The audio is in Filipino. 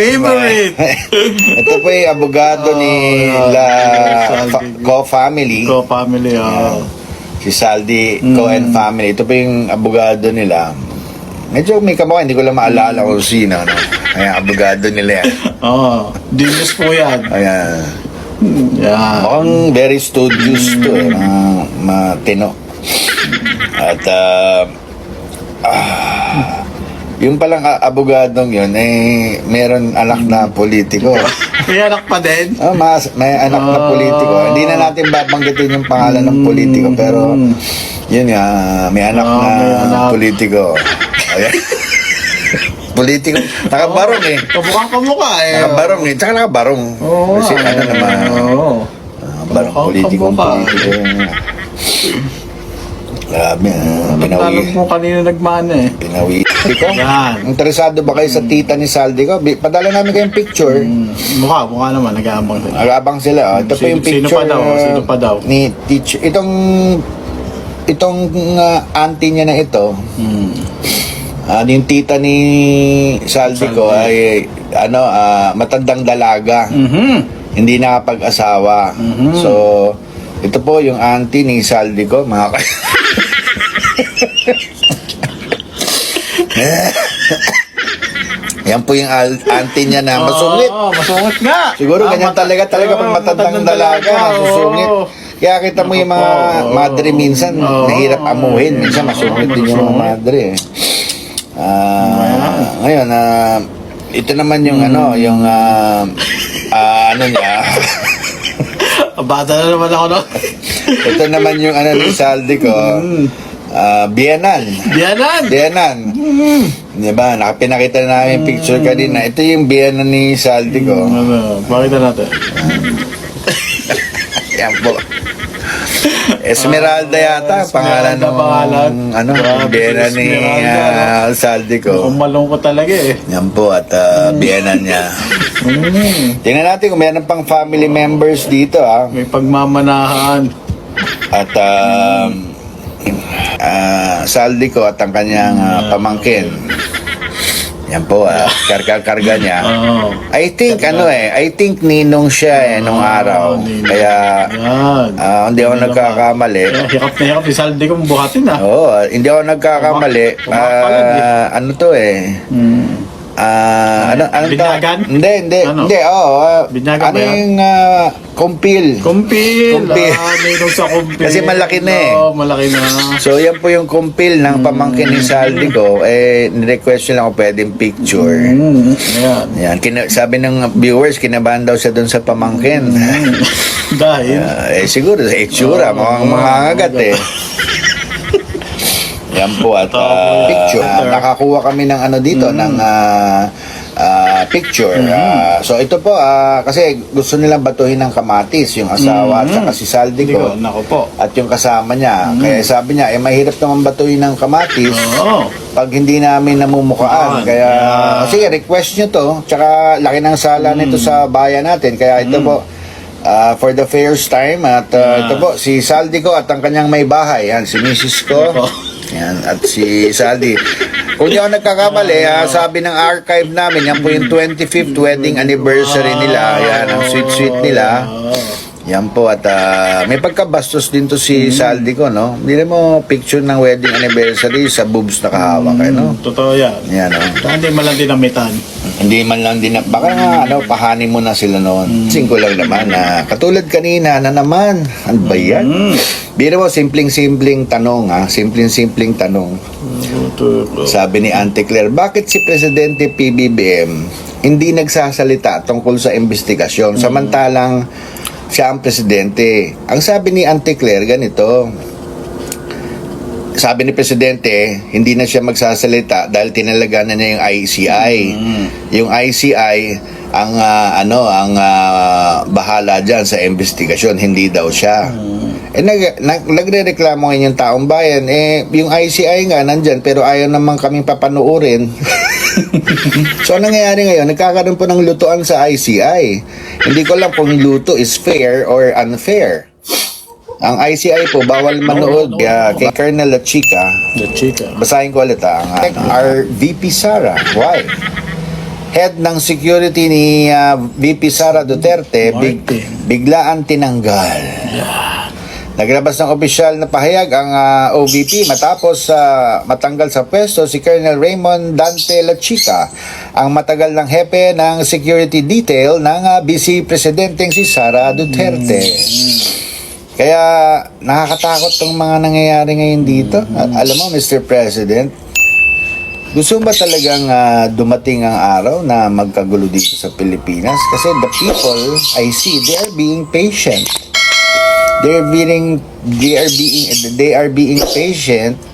favorite. Ito po yung abogado ni Oh, La fa- Go Family. Ko family, oh. Si Saldi Co Mm. and Family. Ito po yung abogado nila. Medyo may kamukha, hindi ko lang maalala kung sino. No? Ayan, abogado nila yan. Oh, dinis po yan. Ayan. Yan. Mukhang very studious to eh. Ma- matino. At ah, ah, yung palang abogadong yun, eh, meron anak na politiko. May anak pa din. Ah, mas, may anak na Ah. politiko. Hindi na natin babanggitin yung pangalan ng politiko, pero yun nga, may anak Ah, na may anak. politiko. Ayan. politiko. Nakabarong eh. Kamukhang kamukha eh. Nakabarong eh. Tsaka nakabarong. Oo. Kasi ano naman, Oo. ah, barong Kamukhang politiko, kamukha. politiko. Grabe, ah, Tanong pinawi. mo kanina nagmana eh. Pinawi. Iko? Yan. Interesado ba kayo sa tita ni Saldi ko? Bi- Padala namin kayong picture. Mm, Mukha, mukha naman, nag-aambang din. Alabang sila. Oh. Ito po Sino- yung sino picture. pa daw? uh, Sino pa daw? Ni teacher. Itong itong uh, auntie niya na ito, Mm. ah, yung tita ni Saldi ko ay ano, ah, matandang dalaga. Mhm. Hindi nakapag-asawa. Mhm. So, ito po yung auntie ni Saldi ko, mga ka- Yan po yung al- auntie niya na masungit. Oo, masungit nga. Siguro Ah, ganyan mata- talaga talaga pag Oo, matandang dalaga, oo. Kaya kita mo yung mga Oo. madre minsan, Oo. nahirap amuhin. Minsan masungit din yung mga madre. eh. Ah, ngayon, ah, ito naman yung ano, yung ah, ah, ano niya. Bata na naman ako, no? ito naman yung ano ni Saldi ko. Ah, Bianan. Diyanan! Bianan. Di ba? Nakapinakita na namin yung picture kanina. Ito yung Bianan ni Saldi ko. Ano, pakita natin. Yan po. Esmeralda yata, pangalan ng pangalan. ano, biyena ni uh, Saldi ko. Kung malungkot talaga eh. Yan po, at uh, biyena niya. Mm. Tingnan natin kung meron pang family members dito, ha. May pagmamanahan. At um, ah, Saldi ko at ang kanyang ah, pamangkin. Yan po, ah, karga-karga niya. Oo. I think, ano eh, I think ninong siya eh, nung araw. ninong. Kaya, Yan. ah, hindi ako nagkakamali. Eh, hirap na hirap. Isaldi kong buhatin ah. Oo, hindi ako nagkakamali. Eh. Ah, ano to eh? Mm. Ah, ano, ano? Binyagan? Hindi, hindi, Ano? hindi, oo. ah, Binyagan ano ba yan? yung ah, kumpil? Kumpil. Kumpil. Ah, mayroon sa kumpil. Kasi malaki na eh. Oo, malaki na. So, yan po yung kumpil ng pamangkin ni Saldi ko. Eh, nirequest lang kung pwedeng picture. Mm. Ayan. Yan, kina- sabi ng viewers, kinabahan daw siya doon sa pamangkin. Dahil. Ah, eh, siguro sa itsura, mukhang mga agat eh. Yan po at ah, Picture. ah, nakakuha kami ng ano dito ng ah, ah, picture. Ah, so ito po ah, kasi gusto nilang batuhin ng kamatis yung asawa at saka si Saldi ko ko, nako po. at yung kasama niya. Kaya sabi niya, eh mahirap naman batuhin ng kamatis Oo. pag hindi namin namumukaan. Yan. Kaya, Yeah. sige, request nyo to. Tsaka, laki ng sala nito sa bayan natin. Kaya ito po, ah, for the first time, at ah, Yeah. ito po, si Saldi ko at ang kanyang may bahay. Yan, si Mrs. ko. Yan, at si Saldi. Kung di ako nagkakamali, ah, sabi ng archive namin, yan po yung 25th wedding anniversary nila. Yan, ang sweet-sweet nila. Yan po at ah, may pagkabastos din to si Saldi ko, no? Hindi mo picture ng wedding anniversary sa boobs na kahawak, eh, no? Totoo yan. Yan, no? Saan din malang dinamitan. Hindi man lang din, na- baka nga, ano, pahani mo na sila noon. Singko lang naman na, katulad kanina na naman, ano ba yan? Mm. Biro mo, simpleng-simpleng tanong, ha? Simpleng-simpleng tanong. Sabi ni Auntie Claire, bakit si Presidente PBBM hindi nagsasalita tungkol sa investigasyon samantalang siya ang presidente? Ang sabi ni Auntie Claire, ganito, sabi ni Presidente, hindi na siya magsasalita dahil tinalaga na niya yung ICI. Yung ICI, ang ah, ano, ang ah, bahala diyan sa investigasyon, hindi daw siya. Eh nag, nag, nagrereklamo ngayon yung taong bayan, eh yung ICI nga nandyan pero ayaw naman kaming papanuorin. so anong nangyayari ngayon? Nagkakaroon po ng lutuan sa ICI. Hindi ko lang kung luto is fair or unfair. Ang ICI po, bawal manood kaya kay Colonel La Chica. The chica. Basahin ko ulit ah, ang uh, our VP Sara. Why? head ng security ni ah, VP Sara Duterte big, Martin. biglaan tinanggal. Naglabas ng opisyal na pahayag ang ah, OVP matapos sa matanggal sa pwesto si Colonel Raymond Dante Lachica, ang matagal ng hepe ng security detail ng ah, Vice Presidenteng si Sara Duterte. Kaya nakakatakot tong mga nangyayari ngayon dito. At alam mo, Mr. President, gusto ba talagang ah, dumating ang araw na magkagulo dito sa Pilipinas? Kasi the people I see, they are being patient. They're being they are being they are being patient